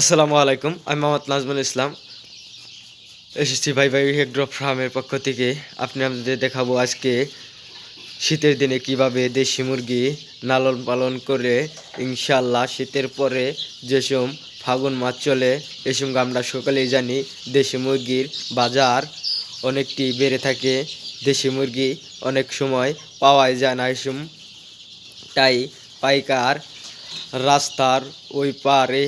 আসসালামু আলাইকুম, আমি মোহাম্মদ নাজমুল ইসলাম। এসেছি ভাই ভাই হেগ্রো ফার্মের পক্ষ থেকে। আপনি আমাদের দেখাবো আজকে শীতের দিনে কীভাবে দেশি মুরগি লালন পালন করে। ইনশাল্লাহ শীতের পরে যেসম ফাগুন মাস চলে এসম আমরা সকলেই জানি দেশি মুরগির বাজার অনেকটি বেড়ে থাকে। দেশি মুরগি অনেক সময় পাওয়াই যায় না এসম তাই পাইকার রাস্তার ওই পারে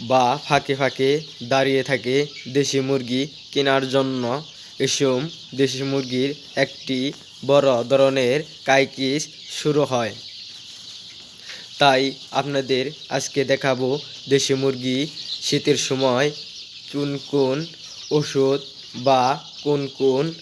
বা ফাঁকে ফাঁকে দাঁড়িয়ে থাকে দেশি মুরগি কেনার জন্য। এসম দেশি মুরগির একটি বড় ধরনের কাইকিস শুরু হয়। তাই আপনাদের আজকে দেখাবো দেশি মুরগি শীতের সময় কোন কোন ওষুধ বা কোন কোন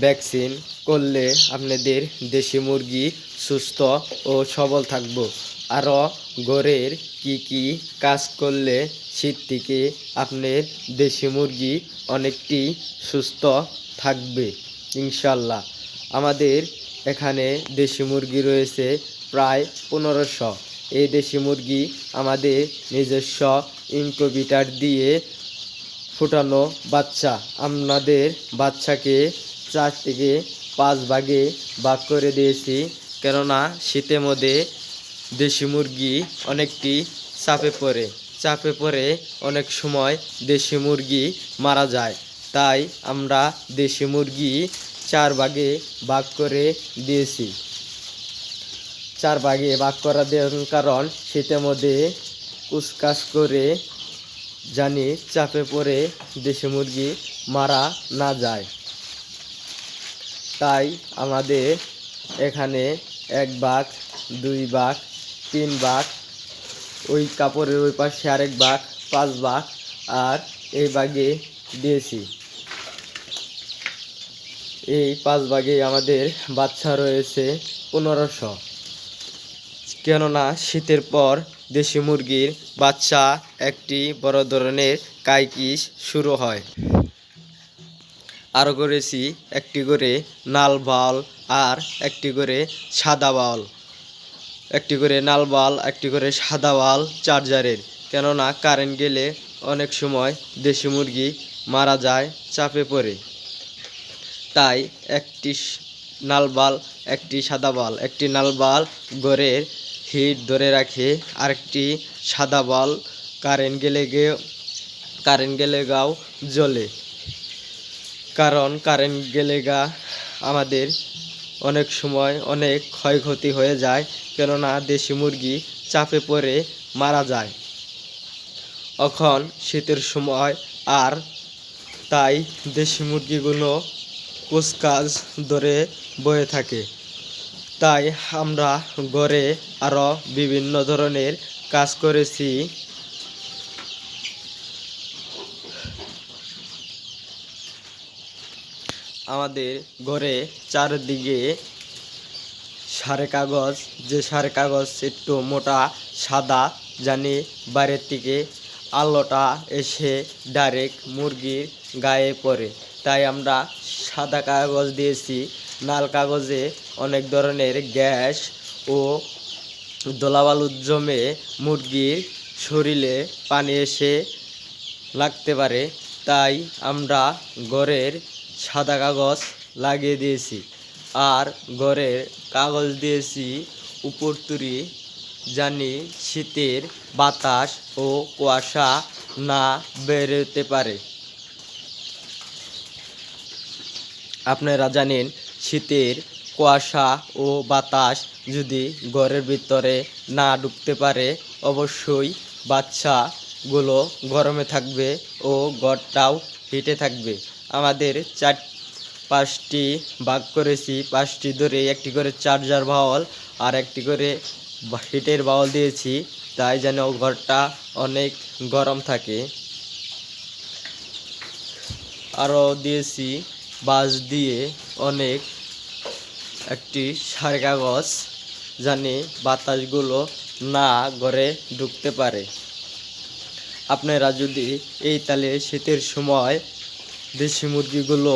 ভ্যাকসিন করলে আপনাদের দেশি মুরগি সুস্থ ও সবল থাকব। আরও ঘরের কি কি কাজ করলে শীত থেকে আপনার দেশি মুরগি অনেকটি সুস্থ থাকবে? ইনশাল্লাহ আমাদের এখানে দেশি মুরগি রয়েছে প্রায় পনেরোশো। এই দেশি মুরগি আমাদের নিজস্ব ইনকুবিটার দিয়ে ফুটানো বাচ্চা। আপনাদের বাচ্চাকে চার থেকে পাঁচ ভাগে ভাগ করে দিয়েছি। কেননা শীতের মধ্যে দেশি মুরগি অনেকটি চাপে পড়ে। চাপে পড়ে অনেক সময় দেশি মুরগি মারা যায়। তাই আমরা দেশি মুরগি চার ভাগে ভাগ করে দিয়েছি। চার ভাগে ভাগ করা দেওয়ার কারণ শীতের মধ্যে কুচকাস করে জানি চাপে পড়ে দেশি মুরগি মারা না যায়। তাই আমাদের এখানে এক ভাগ, দুই ভাগ তিন ভাগ ওই কাপড়ের ওই পাশে আরেক ভাগ পাঁচ ভাগ আর এই ভাগে দিয়েছি। এই পাঁচ ভাগে আমাদের বাচ্চা রয়েছে পনেরোশো। কেননা শীতের পর দেশি মুরগির বাচ্চা একটি বড় ধরনের কাইকিস শুরু হয়। আরও করেছি একটি করে নাল বল আর একটি করে সাদা বল। একটি করে নাল বাল, একটি করে সাদা বল চার্জারের কেননা কারেন্ট গেলে অনেক সময় দেশি মুরগি মারা যায়, চাপে পড়ে। তাই একটি নাল বাল, একটি সাদা বল, একটি নাল বাল ঘরের হিট ধরে রাখে, আরেকটি সাদা বল কারেন্ট গেলে গে কারেন্ট গেলে গাও জ্বলে। কারণ কারেন্ট গেলে গা আমাদের অনেক সময় অনেক ক্ষয়ক্ষতি হয়ে যায় কেননা দেশি মুরগি চাপে পড়ে মারা যায়। এখন শীতের সময় আর তাই দেশি মুরগিগুলো কুচকাজ ধরে বয়ে থাকে। তাই আমরা ঘরে আরও বিভিন্ন ধরনের কাজ করেছি। আমাদের ঘরে চারদিকে সারে কাগজ, যে সারে কাগজ একটু মোটা, সাদা, জানি বাইরের থেকে আলোটা এসে ডাইরেক্ট মুরগির গায়ে পড়ে। তাই আমরা সাদা কাগজ দিয়েছি। লাল কাগজে অনেক ধরনের গ্যাস ও দোলাবালু জমে মুরগির শরীরে পানি এসে লাগতে পারে। তাই আমরা ঘরের সাদা কাগজ লাগিয়ে দিয়েছি। আর ঘরের কাগজ দিয়েছি, উপর তুরি, জানি শীতের বাতাস ও কুয়াশা না বেরোতে পারে। আপনারা জানেন, শীতের কুয়াশা ও বাতাস যদি ঘরের ভিতরে না ঢুকতে পারে, অবশ্যই বাচ্চাগুলো গরমে থাকবে ও ঘরটাও হিটে থাকবে। আমাদের চার পাঁচটি ভাগ করেছি, পাঁচটি ধরে একটি করে চার্জার বাউল আর একটি করে হিটের বাউল দিয়েছি, তাই যেন ঘরটা অনেক গরম থাকে। আরও দিয়েছি বাঁশ দিয়ে অনেক একটি সার কাগজ জানি বাতাসগুলো না ঘরে ঢুকতে পারে। আপনারা যদি এই তালে শীতের সময় দেশি মুরগিগুলো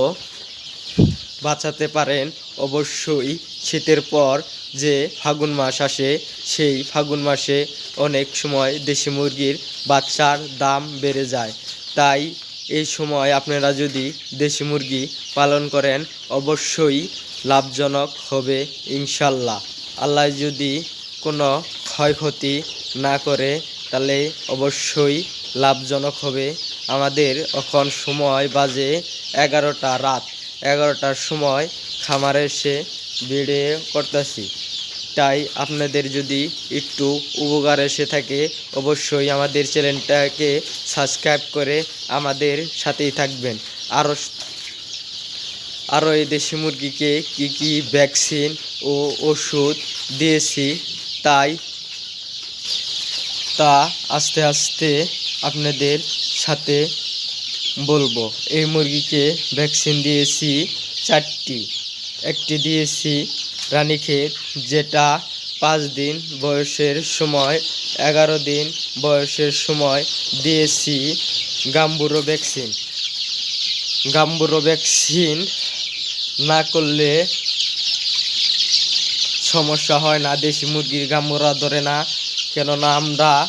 বাঁচাতে পারেন। অবশ্যই শীতের পর যে ফাগুন মাস আসে, সেই ফাগুন মাসে অনেক সময় দেশি মুরগির বাচ্চার দাম বেড়ে যায়। তাই এই সময় আপনারা যদি দেশি মুরগি পালন করেন, অবশ্যই লাভজনক হবে ইনশাল্লাহ। আল্লাহ যদি কোনো ক্ষয়ক্ষতি না করে, তাহলে অবশ্যই লাভজনক হবে। আমাদের এখন সময় বাজে এগারোটা রাত। এগারোটার সময় খামারে এসে বেড়ে করতেছি। তাই আপনাদের যদি একটু উপকার এসে থাকে, অবশ্যই আমাদের চ্যানেলটাকে সাবস্ক্রাইব করে আমাদের সাথেই থাকবেন। আরও আরও এই দেশি মুরগিকে কি কি ভ্যাকসিন ও ওষুধ দিয়েছি, তাই তা আস্তে আস্তে আপনাদের সাথে বলব। এই মুরগিকে ভ্যাকসিন দিয়েছি চারটি। একটি দিয়েছি রানীক্ষেত, যেটা পাঁচ দিন বয়সের সময়, এগারো দিন বয়সের সময় দিয়েছি গাম্বুরো ভ্যাকসিন। গাম্বুরো ভ্যাকসিন না করলে সমস্যা হয় না। দেশি মুরগির গাম্বুরা ধরে না, কেননা আমরা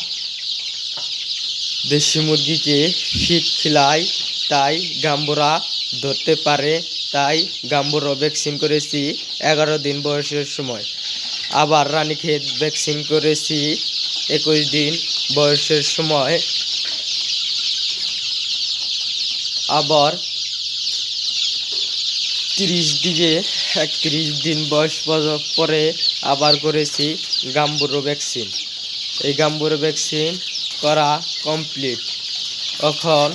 দেশি মুরগিকে ফিট খিলাই, তাই গাম্বুরা ধরতে পারে, তাই গাম্বুরো ভ্যাকসিন করেছি এগারো দিন বয়সের সময়। আবার রানীক্ষেত ভ্যাকসিন করেছি একুশ দিন বয়সের সময়। আবার তিরিশ দিকে একত্রিশ দিন বয়স পরে আবার করেছি গাম্বুরো ভ্যাকসিন। এই গাম্বুরো ভ্যাকসিন করা কমপ্লিট এখন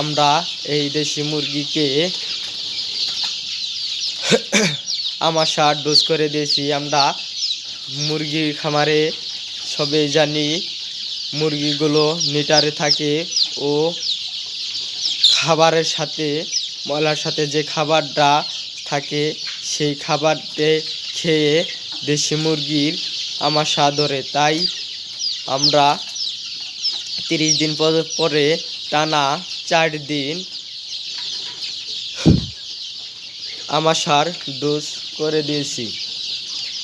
আমরা এই দেশি মুরগিকে আমাশার ডোজ করে দিয়েছি। আমরা মুরগির খামারে সবে জানি মুরগিগুলো মিটারে থাকে ও খাবারের সাথে, ময়লার সাথে যে খাবারটা থাকে সেই খাবারটে খেয়ে দেশি মুরগির আমাশা ধরে। তাই আমরা তিরিশ দিন পর- টানা চার দিন আমাশার ডোজ করে দিয়েছি।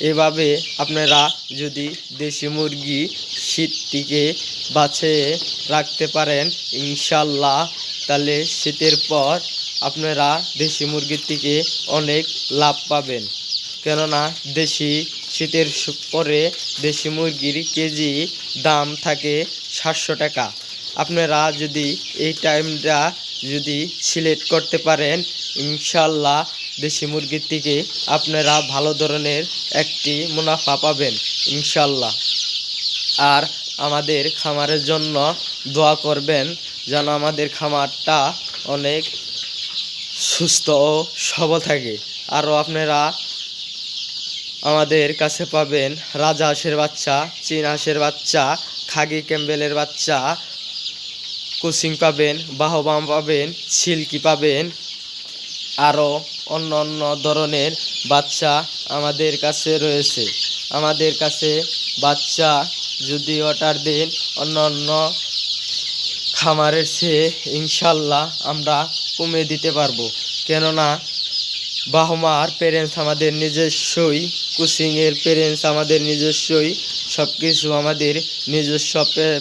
এভাবে আপনারা যদি দেশি মুরগি শীতটিকে বাঁচিয়ে রাখতে পারেন, ইনশাল্লাহ, তাহলে শীতের পর আপনারা দেশি মুরগির থেকে অনেক লাভ পাবেন। কেননা দেশি, শীতের পরে দেশি মুরগির কেজি দাম থাকে সাতশো টাকা। আপনারা যদি এই টাইমটা যদি সিলেক্ট করতে পারেন, ইনশাল্লাহ দেশি মুরগির থেকে আপনারা ভালো ধরনের একটি মুনাফা পাবেন, ইনশাল্লাহ। আর আমাদের খামারের জন্য দোয়া করবেন যেন আমাদের খামারটা অনেক সুস্থ ও সবল থাকে। আরও আপনারা আমাদের কাছে পাবেন রাজা হাঁসের বাচ্চা, চীন হাঁসের বাচ্চা, খাগি ক্যাম্বেলের বাচ্চা। কোচিং পাবেন বাহবাম পাবেন সিল্কি পাবেন। আরও অন্য অন্য ধরনের বাচ্চা আমাদের কাছে রয়েছে। আমাদের কাছে বাচ্চা যদি অর্ডার দেন, অন্য অন্য খামারের চেয়ে ইনশাল্লাহ আমরা কমে দিতে পারব। কেননা বাহমার প্যারেন্টস আমাদের নিজস্বই কোচিংয়ের প্যারেন্টস আমাদের নিজস্বই সব কিছু আমাদের নিজস্ব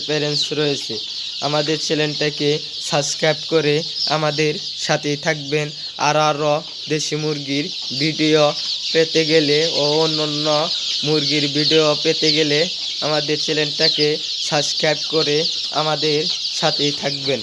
প্যারেন্টস রয়েছে। আমাদের চ্যানেলটাকে সাবস্ক্রাইব করে আমাদের সাথেই থাকবেন। আর আরও দেশি মুরগির ভিডিও পেতে গেলে ও অন্যান্য মুরগির ভিডিও পেতে গেলে আমাদের চ্যানেলটাকে সাবস্ক্রাইব করে আমাদের সাথেই থাকবেন।